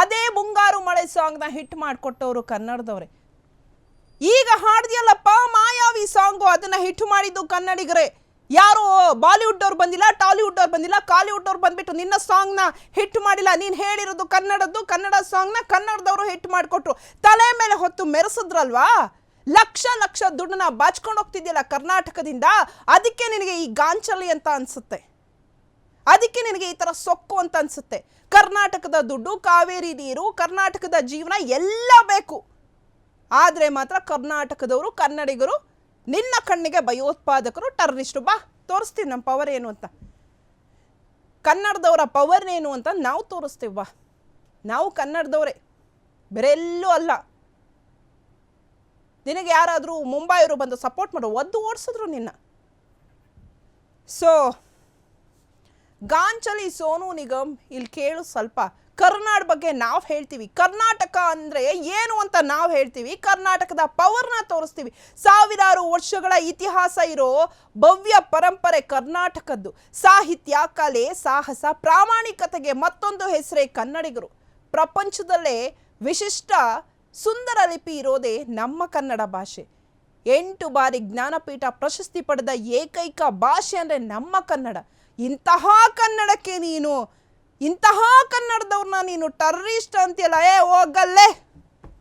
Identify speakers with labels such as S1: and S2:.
S1: ಅದೇ ಮುಂಗಾರು ಮಳೆ ಸಾಂಗ್ನ ಹಿಟ್ ಮಾಡಿಕೊಟ್ಟವರು ಕನ್ನಡದವ್ರೆ. ಈಗ ಹಾಡ್ದಿಯಲ್ಲಪ್ಪ, ಮಾಯಾವಿ ಸಾಂಗು ಅದನ್ನ ಹಿಟ್ ಮಾಡಿದ್ದು ಕನ್ನಡಿಗರೇ. ಯಾರು ಬಾಲಿವುಡ್ ಅವ್ರು ಬಂದಿಲ್ಲ ಟಾಲಿವುಡ್ ಅವ್ರು ಬಂದಿಲ್ಲ ಕಾಲಿವುಡ್ ಅವ್ರು ಬಂದ್ಬಿಟ್ಟು ನಿನ್ನ ಸಾಂಗ್ನ ಹಿಟ್ ಮಾಡಿಲ್ಲ, ನೀನು ಹೇಳಿರೋದು ಕನ್ನಡದ್ದು, ಕನ್ನಡ ಸಾಂಗ್ನ ಕನ್ನಡದವರು ಹಿಟ್ ಮಾಡಿಕೊಟ್ರು. ತಲೆ ಮೇಲೆ ಹೊತ್ತು ಮೆರೆಸಿದ್ರಲ್ವಾ? ಲಕ್ಷ ಲಕ್ಷ ದುಡ್ಡನ್ನ ಬಾಚ್ಕೊಂಡು ಹೋಗ್ತಿದ್ಯಲ್ಲ ಕರ್ನಾಟಕದಿಂದ, ಅದಕ್ಕೆ ನಿನಗೆ ಈ ಗಾಂಚಲಿ ಅಂತ ಅನ್ಸುತ್ತೆ. ಅದಕ್ಕೆ ನಿನಗೆ ಈ ಥರ ಸೊಕ್ಕು ಅಂತ ಅನ್ಸುತ್ತೆ. ಕರ್ನಾಟಕದ ದುಡ್ಡು, ಕಾವೇರಿ ನೀರು, ಕರ್ನಾಟಕದ ಜೀವನ ಎಲ್ಲ ಬೇಕು. ಆದರೆ ಮಾತ್ರ ಕರ್ನಾಟಕದವರು, ಕನ್ನಡಿಗರು, ನಿನ್ನ ಕಣ್ಣಿಗೆ ಭಯೋತ್ಪಾದಕರು, ಟರ್ರಿಸ್ಟು. ಬಾ ತೋರಿಸ್ತೀವಿ ನಮ್ಮ ಪವರ್ ಏನು ಅಂತ. ಕನ್ನಡದವರ ಪವರ್ ಏನು ಅಂತ ನಾವು ತೋರಿಸ್ತೀವಿ, ಬಾ. ನಾವು ಕನ್ನಡದವರೇ. ಬೇರೆ ಎಲ್ಲೂ ಅಲ್ಲ. ನಿನಗೆ ಯಾರಾದರೂ ಮುಂಬೈಯವರು ಬಂದು ಸಪೋರ್ಟ್ ಮಾಡೋ. ಒದ್ದು ಓಡಿಸಿದ್ರು ನಿನ್ನ. ಸೊ ಗಾಂಚಲಿ ಸೋನು ನಿಗಮ್, ಇಲ್ಲಿ ಕೇಳು ಸ್ವಲ್ಪ. ಕರ್ನಾಟಕ ಬಗ್ಗೆ ನಾವು ಹೇಳ್ತೀವಿ. ಕರ್ನಾಟಕ ಅಂದರೆ ಏನು ಅಂತ ನಾವು ಹೇಳ್ತೀವಿ. ಕರ್ನಾಟಕದ ಪವರ್ನ ತೋರಿಸ್ತೀವಿ. ಸಾವಿರಾರು ವರ್ಷಗಳ ಇತಿಹಾಸ ಇರೋ ಭವ್ಯ ಪರಂಪರೆ ಕರ್ನಾಟಕದ್ದು. ಸಾಹಿತ್ಯ, ಕಲೆ, ಸಾಹಸ, ಪ್ರಾಮಾಣಿಕತೆಗೆ ಮತ್ತೊಂದು ಹೆಸರೇ ಕನ್ನಡಿಗರು. ಪ್ರಪಂಚದಲ್ಲೇ ವಿಶಿಷ್ಟ ಸುಂದರ ಲಿಪಿ ಇರೋದೇ ನಮ್ಮ ಕನ್ನಡ ಭಾಷೆ. ಎಂಟು ಬಾರಿ ಜ್ಞಾನಪೀಠ ಪ್ರಶಸ್ತಿ ಪಡೆದ ಏಕೈಕ ಭಾಷೆ ಅಂದರೆ ನಮ್ಮ ಕನ್ನಡ. ಇಂತಹ ಕನ್ನಡಕ್ಕೆ ನೀನು, ಇಂತಹ ಕನ್ನಡದವ್ರನ್ನ ನೀನು ಟರ್ರಿಸ್ಟ್ ಅಂತೀಯಲ್ಲ, ಏ ಹೋಗಲ್ಲೇ.